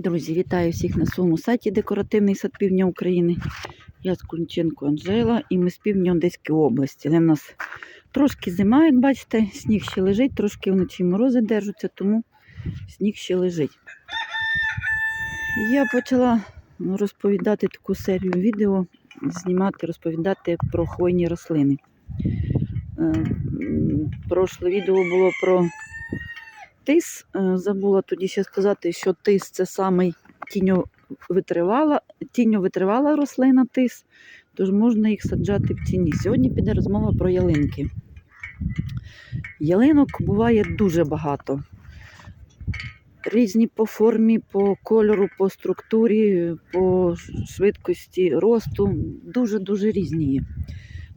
Друзі, вітаю всіх на своєму сайті Декоративний сад Півдня України. Я з Кунченко Анжела і ми з півдня Одеської області. Але в нас трошки зима, як бачите, сніг ще лежить, трошки вночі морози держаться, тому сніг ще лежить. Я почала розповідати таку серію відео, знімати, розповідати про хвойні рослини. Е, Прошле відео було про тис. Е, Забула тоді ще сказати, що тис це самий тіньовитривала, тіньовитривала рослина тис, тож можна їх саджати в тіні. Сьогодні піде розмова про ялинки. Ялинок буває дуже багато. Різні по формі, по кольору, по структурі, по швидкості росту. Дуже-дуже різні є.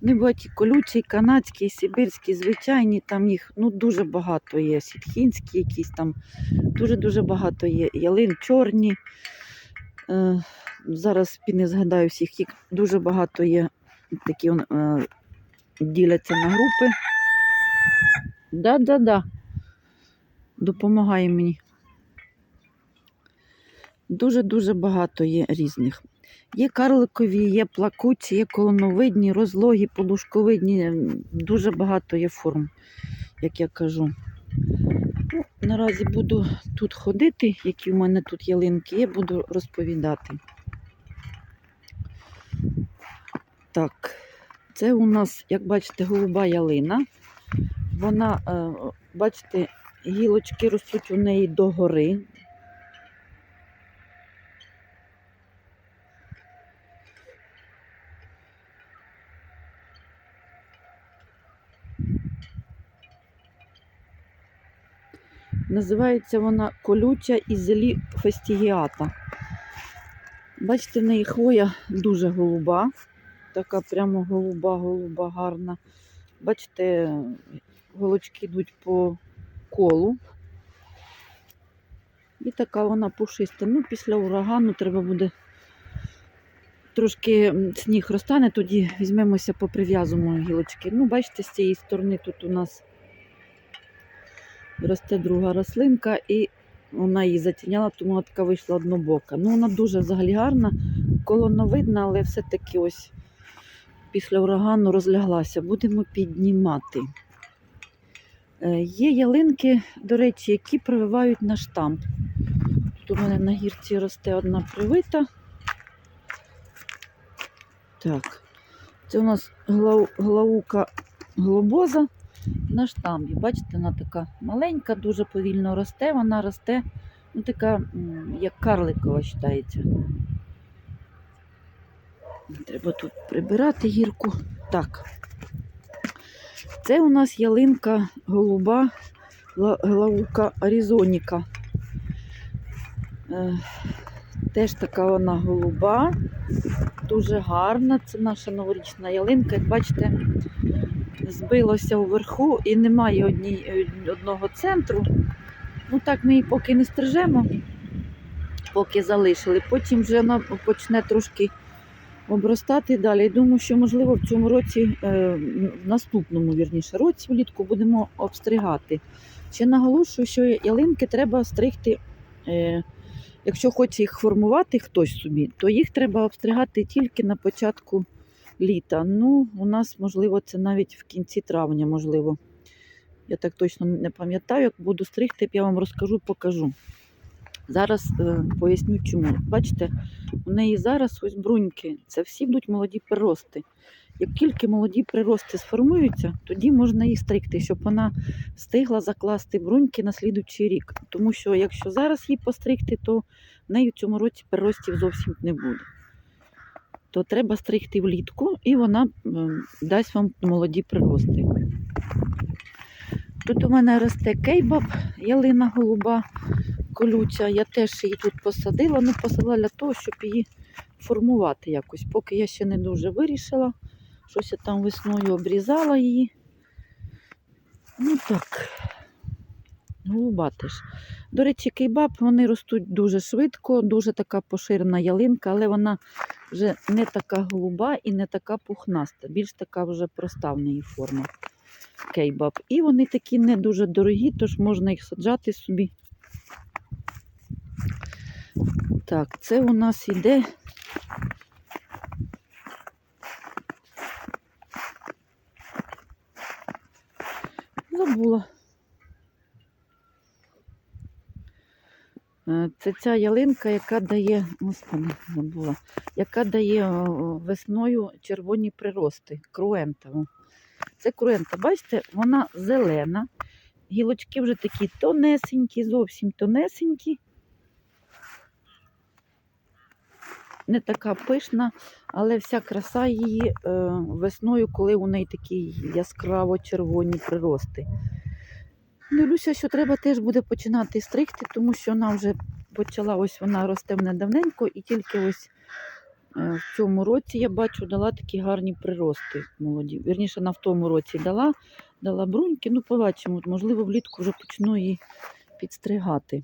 Вони бувають і колючі, і канадські, сибірські, звичайні, там їх ну, дуже багато є. Сітхінські якісь там, дуже-дуже багато є. Ялин чорні. Е, зараз не згадаю всіх, їх дуже багато є. Такі е, діляться на групи. Да-да-да. Допомагає мені. Дуже-дуже багато є різних. Є карликові, є плакуті, є колоновидні, розлогі, подушковидні. Дуже багато є форм, як я кажу. Ну, наразі буду тут ходити, які в мене тут ялинки є, буду розповідати. Так, це у нас, як бачите, голуба ялина. Вона, е, бачите, гілочки ростуть у неї догори. Називається вона колюча і зелі фестігіата. Бачите, в неї хвоя дуже голуба. Така прямо голуба-голуба гарна. Бачите, голочки йдуть по колу. І така вона пушиста. Ну, після урагану треба буде трошки сніг розтане, тоді візьмемося по прив'язуємо гілочки. Ну, бачите, з цієї сторони тут у нас росте друга рослинка, і вона її затіняла, тому вона така вийшла однобока. Ну, вона дуже взагалі гарна, колоновидна, але все-таки ось після урагану розляглася. Будемо піднімати. Е, Є ялинки, до речі, які прививають на штамп. Тут у мене на гірці росте одна привита. Так, це у нас глаука глобоза на штамбі. Бачите, вона така маленька, дуже повільно росте. Вона росте, ну така, як карликова вважається. Треба тут прибирати гірку. Так. Це у нас ялинка голуба ла- глаука Аризоніка. Е, Теж така вона голуба, дуже гарна. Це наша новорічна ялинка. Як бачите, збилося вверху і немає одній, е, одного центру. Ну так ми її поки не стрижемо, поки залишили. Потім вже вона почне трошки обростати далі. Думаю, що можливо в цьому році, е, в наступному вірніше році, влітку будемо обстригати. Ще наголошую, що ялинки треба стригти. Е, Якщо хоче їх формувати хтось собі, то їх треба обстригати тільки на початку літа. Ну, у нас, можливо, це навіть в кінці травня, можливо. Я так точно не пам'ятаю, як буду стригти, я вам розкажу, покажу. Зараз е, поясню чому. Бачите, у неї зараз ось бруньки. Це всі будуть молоді прирости. Як тільки молоді прирости сформуються, тоді можна її стригти, щоб вона встигла закласти бруньки на слідуючий рік. Тому що якщо зараз її постригти, то в неї в цьому році приростів зовсім не буде. То треба стригти влітку, і вона дасть вам молоді прирости. Тут у мене росте кейбаб, ялина голуба колюча. Я теж її тут посадила, ну посадила для того, щоб її формувати якось. Поки я ще не дуже вирішила. Щось я там весною обрізала її. Ну так, голуба теж. До речі, кейбаб вони ростуть дуже швидко, дуже така поширена ялинка, але вона вже не така голуба і не така пухнаста, більш така вже проста в неї форма кейбаб. І вони такі не дуже дорогі, тож можна їх саджати собі Так, це у нас іде. Забула. Е, Це ця ялинка, яка дає, господи, забула, яка дає весною червоні прирости. Круента. о. Це круента. Бачите, вона зелена. Гілочки вже такі тонесенькі, зовсім тонесенькі. Не така пишна, але вся краса її е, весною, коли у неї такі яскраво червоні прирости. Дивлюся, що треба теж буде починати стригти, тому що вона вже почала, ось вона росте мене давненько, і тільки ось е, в цьому році я бачу, дала такі гарні прирости молоді. Вірніше, вона в тому році дала, дала бруньки, ну побачимо, можливо, влітку вже почну її підстригати.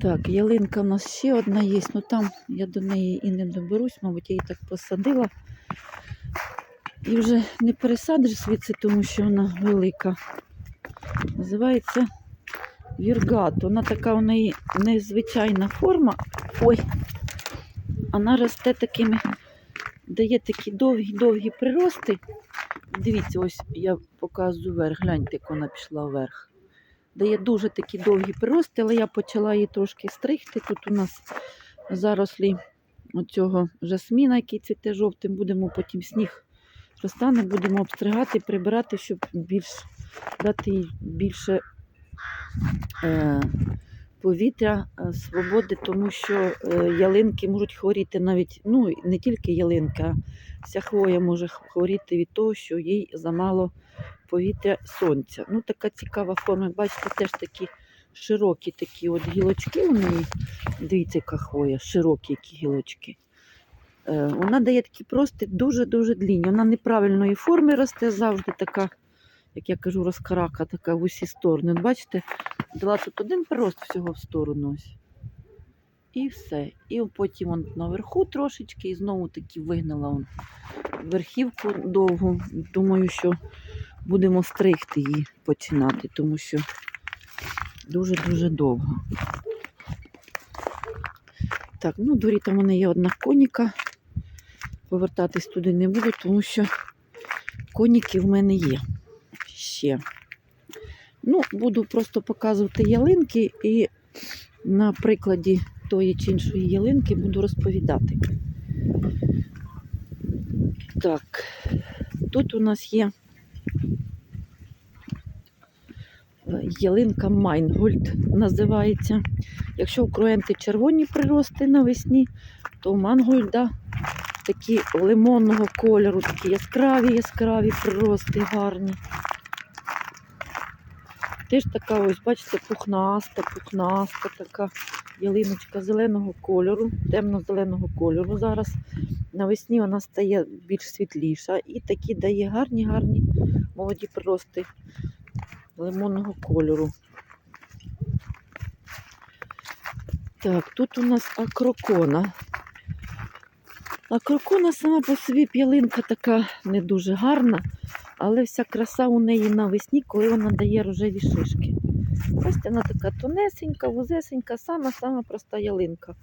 Так, ялинка в нас ще одна є, ну там я до неї і не доберусь, мабуть, я її так посадила. І вже не пересадиш звідси, тому що вона велика. Називається віргат. Вона така у неї незвичайна форма. Ой, вона росте такими, дає такі довгі-довгі прирости. Дивіться, ось я показую вверх, гляньте, як вона пішла вверх. Дає дуже такі довгі прирости, але я почала її трошки стригти. Тут у нас зарослі оцього жасміна, який цвіте жовтим, будемо потім сніг розтане, будемо обстригати, прибирати, щоб більш, дати їй більше е, повітря, е, свободи, тому що е, ялинки можуть хворіти навіть, ну не тільки ялинка, вся хвоя може хворіти від того, що їй замало повітря сонця. Ну, така цікава форма. Бачите, теж такі широкі такі от гілочки у неї. Дивіться, яка хвоя, широкі які гілочки. Е, Вона дає такі просто дуже-дуже длінні. Вона неправильної форми росте, завжди така, як я кажу, розкарака, така в усі сторони. От бачите, дала тут один прирост всього в сторону. ось. І все. І потім он наверху трошечки, і знову таки вигнала он верхівку довгу. Думаю, що будемо стригти її починати, тому що дуже-дуже довго. Так, ну, в дворі там у мене є одна коніка. Повертатись туди не буду, тому що коніки в мене є ще. Ну, буду просто показувати ялинки і на прикладі тої чи іншої ялинки буду розповідати. Так, тут у нас є е, ялинка Майнгольд називається. Якщо у червоні прирости навесні, то у Мангольда такі лимонного кольору, такі яскраві, яскраві прирости гарні. Теж така, ось, бачите, пухнаста, пухнаста така ялиночка зеленого кольору, темно-зеленого кольору. Зараз навесні вона стає більш світліша і такі дає гарні, гарні молоді прирости лимонного кольору. Так, тут у нас акрокона. Акрокона сама по собі п'ялинка така не дуже гарна, але вся краса у неї навесні, коли вона дає рожеві шишки. Ось вона така тонесенька, вузесенька, сама-сама проста ялинка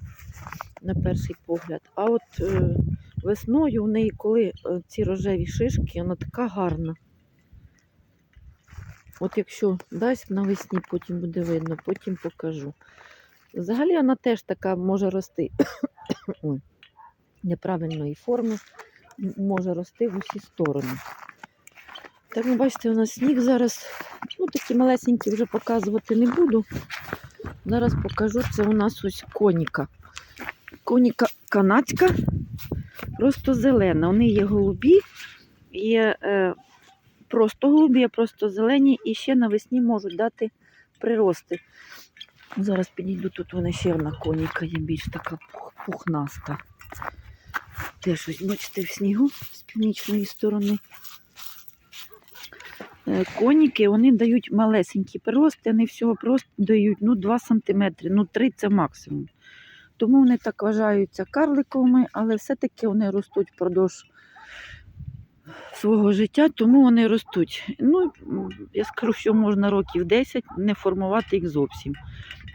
на перший погляд. А от е, весною у неї, коли е, ці рожеві шишки, вона така гарна. От якщо дасть навесні, потім буде видно, потім покажу. Взагалі вона теж така може рости Ой. Неправильної форми, може рости в усі сторони. Так, ну, бачите, у нас сніг зараз. Ну, такі малесенькі вже показувати не буду. Зараз покажу, це у нас ось коніка. Коніка канадська, просто зелена. Вони є голубі, є е, просто голубі, є просто зелені і ще навесні можуть дати прирости. Зараз підійду, тут вона ще одна коніка є більш така пух- пухнаста. Теж ось, бачите, в снігу з північної сторони. Е, Коніки вони дають малесенькі прирости, вони всього просто дають ну, 2 см, ну 3 це максимум. Тому вони так вважаються карликовими, але все-таки вони ростуть впродовж свого життя, тому вони ростуть. Ну, я скажу, що можна років 10 не формувати їх зовсім.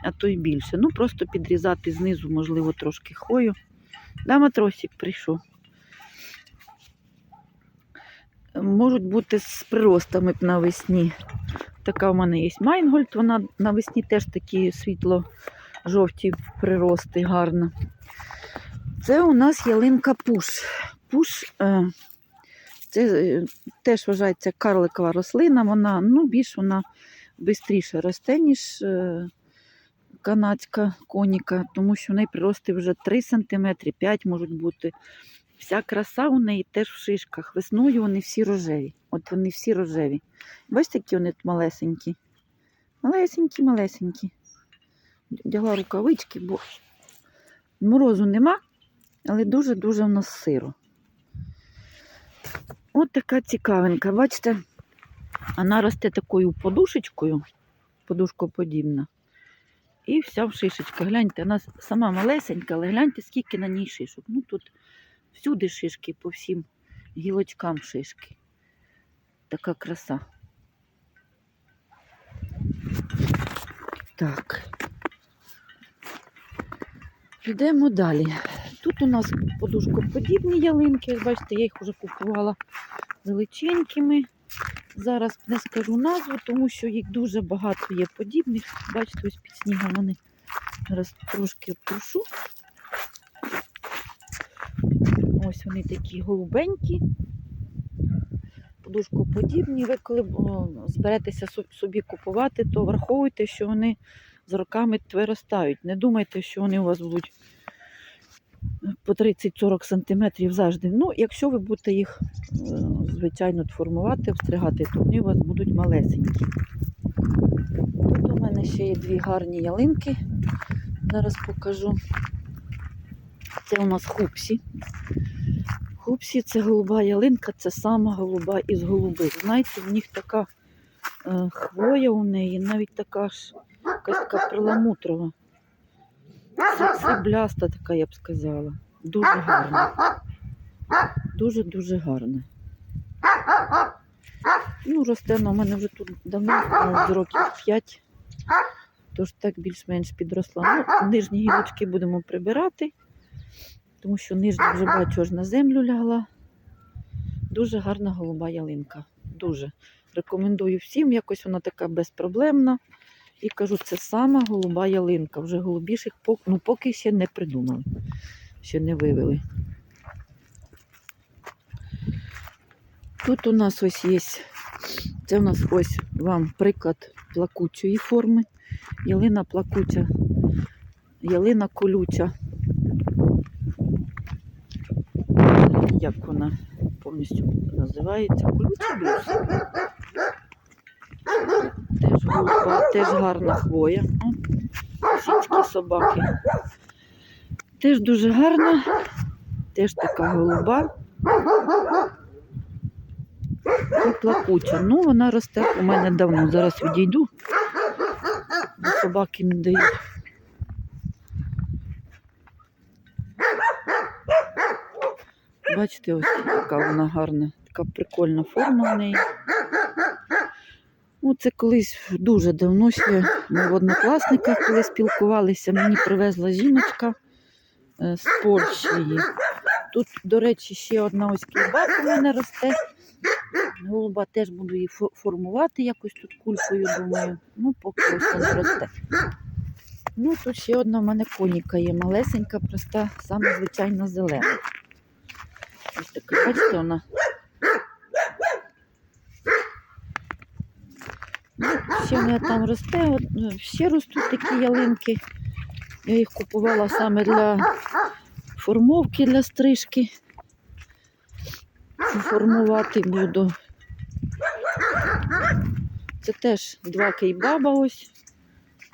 а то й більше. Ну, просто підрізати знизу, можливо, трошки хвою. Да, матросик прийшов. Можуть бути з приростами навесні. Така в мене є Майнгольд, вона навесні теж такі світло-жовті прирости, гарна. Це у нас ялинка пуш. Пуш е, це е, теж вважається карликова рослина, вона ну, більш вона швидше росте, ніж е, канадська коніка, тому що в неї прирости вже 3 см, 5 можуть бути. Вся краса у неї теж в шишках. Весною вони всі рожеві. От вони всі рожеві. Бачите, які вони тут малесенькі. Малесенькі, малесенькі. Дягла рукавички, бо морозу нема, але дуже-дуже в нас сиро. От така цікавинка. Бачите, вона росте такою подушечкою, подушкоподібна. І вся в шишечках. Гляньте, вона сама малесенька, але гляньте, скільки на ній шишок. Ну тут всюди шишки, по всім гілочкам шишки. Така краса. Так. Йдемо далі. Тут у нас подушкоподібні ялинки. Бачите, я їх вже купувала величенькими. Зараз не скажу назву, тому що їх дуже багато є подібних. Бачите, ось під снігом вони зараз трошки обтрушу. Ось вони такі голубенькі, подушкоподібні. Ви коли зберетеся собі купувати, то враховуйте, що вони з роками виростають. Не думайте, що вони у вас будуть по 30-40 см завжди. Ну, якщо ви будете їх, е, звичайно, формувати, встригати, то вони у вас будуть малесенькі. Тут у мене ще є дві гарні ялинки. Зараз покажу. Це у нас хупсі. Хупсі це голуба ялинка, це сама голуба із голубих. Знаєте, в них така е, хвоя у неї, навіть така ж така перламутрова. Срібляста така, я б сказала. Дуже гарна. Дуже-дуже гарна. Ну, росте вона мене вже тут давно, з років 5. Тож так більш-менш підросла. Ну, нижні гілочки будемо прибирати, тому що нижня вже бачу аж на землю лягла. Дуже гарна голуба ялинка. Дуже. Рекомендую всім, якось вона така безпроблемна. І кажу, це сама голуба ялинка. Вже голубіших ну, поки ще не придумали, ще не вивели. Тут у нас ось є, це у нас ось вам приклад плакучої форми. Ялина плакуча, ялина колюча. Як вона повністю називається? Колюча блюз. Теж голуба, теж гарна хвоя. О, собаки. Теж дуже гарна, теж така голуба. І плакуча. Ну, вона росте у мене давно. Зараз відійду. Собаки не дають. Бачите, ось яка вона гарна, така прикольна форма в неї. Ну, це колись дуже давно ще ми в однокласниках, коли спілкувалися, мені привезла жіночка е, з Польщі. Тут, до речі, ще одна ось кільбака в мене росте. Голуба теж буду її формувати якось тут кулькою, думаю. Ну, поки ось не росте. Ну, тут ще одна в мене коніка є, малесенька, проста, саме звичайна зелена. Ось така, бачите, вона. Ну, ще в мене там росте, от, ще ростуть такі ялинки. Я їх купувала саме для формовки для стрижки. Формувати буду. Це теж два кейбаба ось.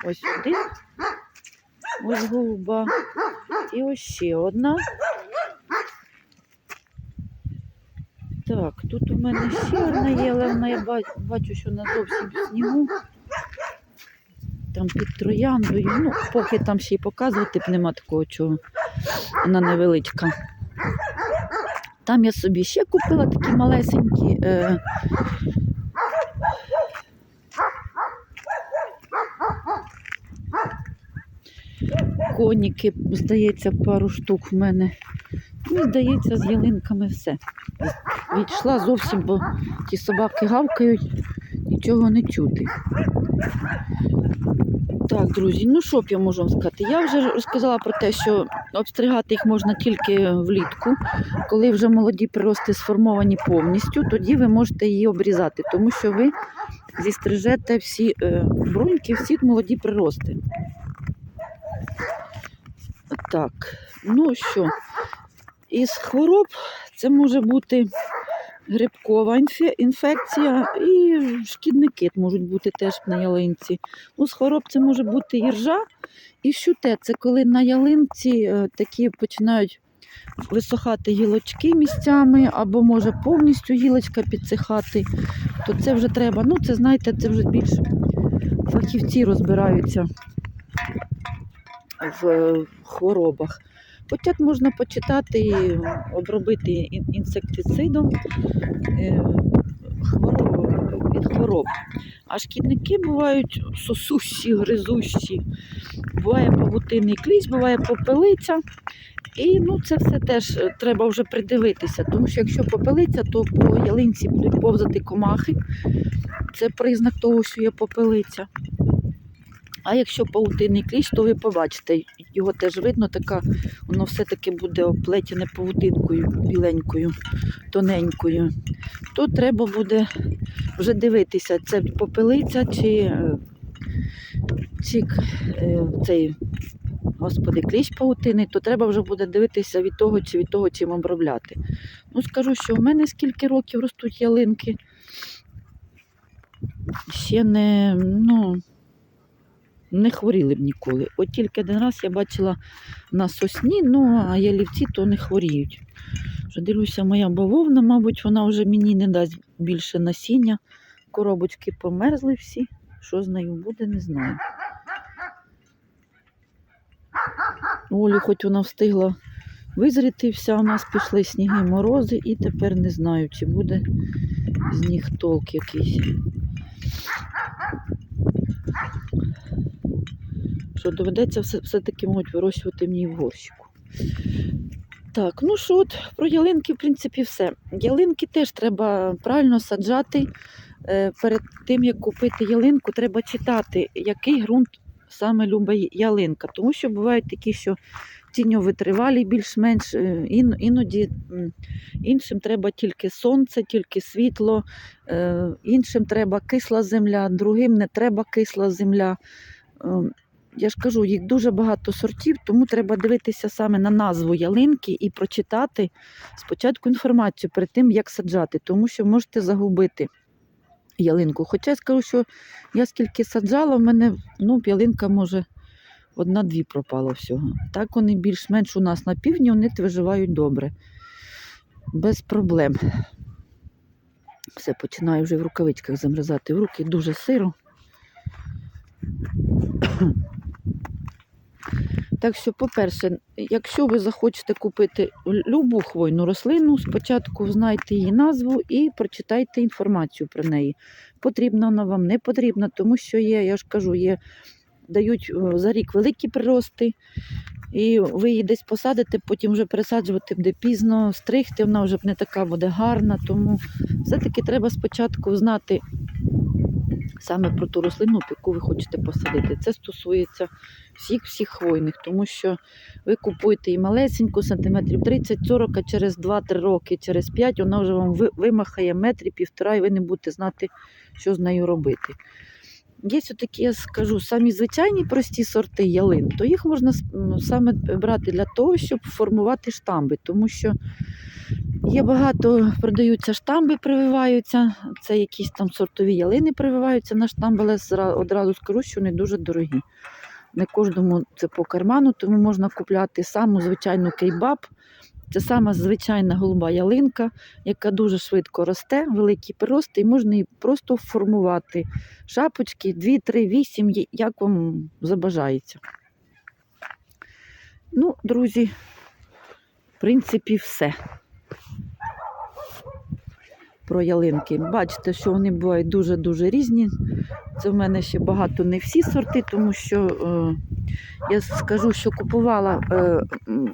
Ось один. Ось голуба. І ось ще одна. Так, тут у мене ще одна є, але вона я бачу, що вона зовсім снігу. Там під трояндою. Ну, поки там ще й показувати б нема такого чого. Вона невеличка. Там я собі ще купила такі малесенькі. Е... підвіконники, здається, пару штук в мене. Ну, здається, з ялинками все. Відійшла зовсім, бо ті собаки гавкають, нічого не чути. Так, друзі, ну що б я можу вам сказати? Я вже розказала про те, що обстригати їх можна тільки влітку, коли вже молоді прирости сформовані повністю, тоді ви можете її обрізати, тому що ви зістрижете всі е, бруньки, всі молоді прирости. Так, ну що, із хвороб це може бути грибкова інфекція і шкідники можуть бути теж на ялинці. Ну, з хвороб це може бути іржа і щуте. Це коли на ялинці е, такі починають висохати гілочки місцями, або може повністю гілочка підсихати, то це вже треба. Ну, це знаєте, це вже більш фахівці розбираються в е, хворобах. Хоча можна почитати і обробити інсектицидом е, від хвороб. А шкідники бувають сосущі, гризущі, буває павутинний кліщ, буває попелиця. І ну, це все теж е, треба вже придивитися, тому що якщо попелиця, то по ялинці будуть повзати комахи. Це признак того, що є попелиця. А якщо павутинний кліщ, то ви побачите, його теж видно, така, воно все-таки буде оплетене павутинкою біленькою, тоненькою. То треба буде вже дивитися, це попелиця чи, е, чи е, цей, господи, кліщ павутини, то треба вже буде дивитися від того чи від того, чим обробляти. Ну, скажу, що в мене скільки років ростуть ялинки. Ще не, ну, не хворіли б ніколи. От тільки один раз я бачила на сосні, ну а ялівці то не хворіють. Вже дивлюся, моя бавовна, мабуть, вона вже мені не дасть більше насіння. Коробочки померзли всі. Що з нею буде, не знаю. Олю, хоч вона встигла визріти вся, у нас пішли сніги, морози, і тепер не знаю, чи буде з них толк якийсь. Що доведеться все, все-таки можуть вирощувати мені в горщику. Так, ну що от про ялинки, в принципі, все. Ялинки теж треба правильно саджати. Е, Перед тим, як купити ялинку, треба читати, який ґрунт саме любить ялинка. Тому що бувають такі, що тіньовитривалі більш-менш, е, іноді іншим треба тільки сонце, тільки світло, е, іншим треба кисла земля, другим не треба кисла земля. Я ж кажу, їх дуже багато сортів, тому треба дивитися саме на назву ялинки і прочитати спочатку інформацію перед тим, як саджати, тому що можете загубити ялинку. Хоча я скажу, що я скільки саджала, в мене ну, ялинка може одна-дві пропало всього. Так вони більш-менш у нас на півдні вони виживають добре, без проблем. Все, починаю вже в рукавичках замерзати в руки, дуже сиро. Так що, по-перше, якщо ви захочете купити любу хвойну рослину, спочатку знайте її назву і прочитайте інформацію про неї. Потрібна вона вам, не потрібна, тому що є, я ж кажу, є, дають е, за рік великі прирости, і ви її десь посадите, потім вже пересаджувати буде пізно, стригти, вона вже не така буде гарна. Тому все-таки треба спочатку знати саме про ту рослину, яку ви хочете посадити. Це стосується всіх всіх хвойних, тому що ви купуєте і малесеньку, сантиметрів 30-40, а через 2-3 роки, через 5 вона вже вам вимахає метрі півтора, і ви не будете знати, що з нею робити. Є такі, я скажу, самі звичайні прості сорти ялин, то їх можна ну, саме брати для того, щоб формувати штамби, тому що є багато, продаються штамби, прививаються, це якісь там сортові ялини прививаються на штамби, але одразу скажу, що вони дуже дорогі. Не кожному це по карману, тому можна купляти саму звичайну кейбаб. Це сама звичайна голуба ялинка, яка дуже швидко росте, великий прирост, і можна її просто формувати. Шапочки 2, 3, 8, як вам забажається. Ну, друзі, в принципі, все. Про ялинки. Бачите, що вони бувають дуже-дуже різні. Це в мене ще багато не всі сорти, тому що е, я скажу, що купувала е,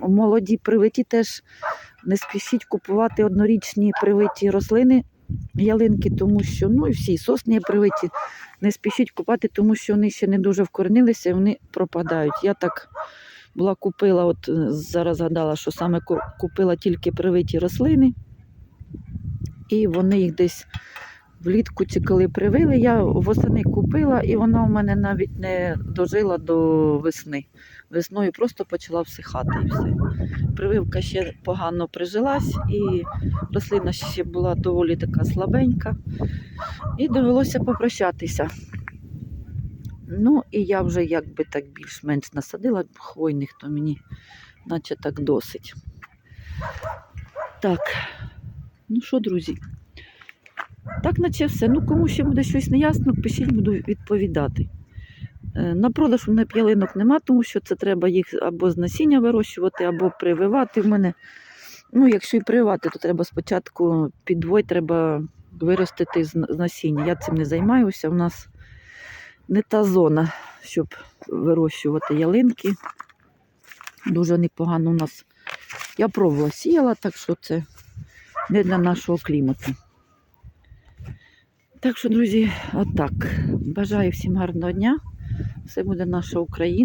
молоді привиті, теж не спішіть купувати однорічні привиті рослини, ялинки, тому що ну і всі сосни привиті. Не спішіть купати, тому що вони ще не дуже вкоренилися і вони пропадають. Я так була купила, от е, зараз згадала, що саме купила тільки привиті рослини, і вони їх десь влітку чи коли привили. Я восени купила, і вона у мене навіть не дожила до весни. Весною просто почала всихати і все. Прививка ще погано прижилась, і рослина ще була доволі така слабенька. І довелося попрощатися. Ну, і я вже якби так більш-менш насадила хвойних, то мені наче так досить. Так, ну що, друзі? Так, наче все. Ну, кому ще буде щось неясно, пишіть, буду відповідати. Е, На продаж у мене ялинок нема, тому що це треба їх або з насіння вирощувати, або прививати. В мене, ну, якщо і прививати, то треба спочатку підвой, треба виростити з насіння. Я цим не займаюся. У нас не та зона, щоб вирощувати ялинки. Дуже непогано у нас. Я пробувала сіяла, так що це не для нашого клімату. Так що, друзі, отак. Бажаю всім гарного дня. Все буде наша Україна.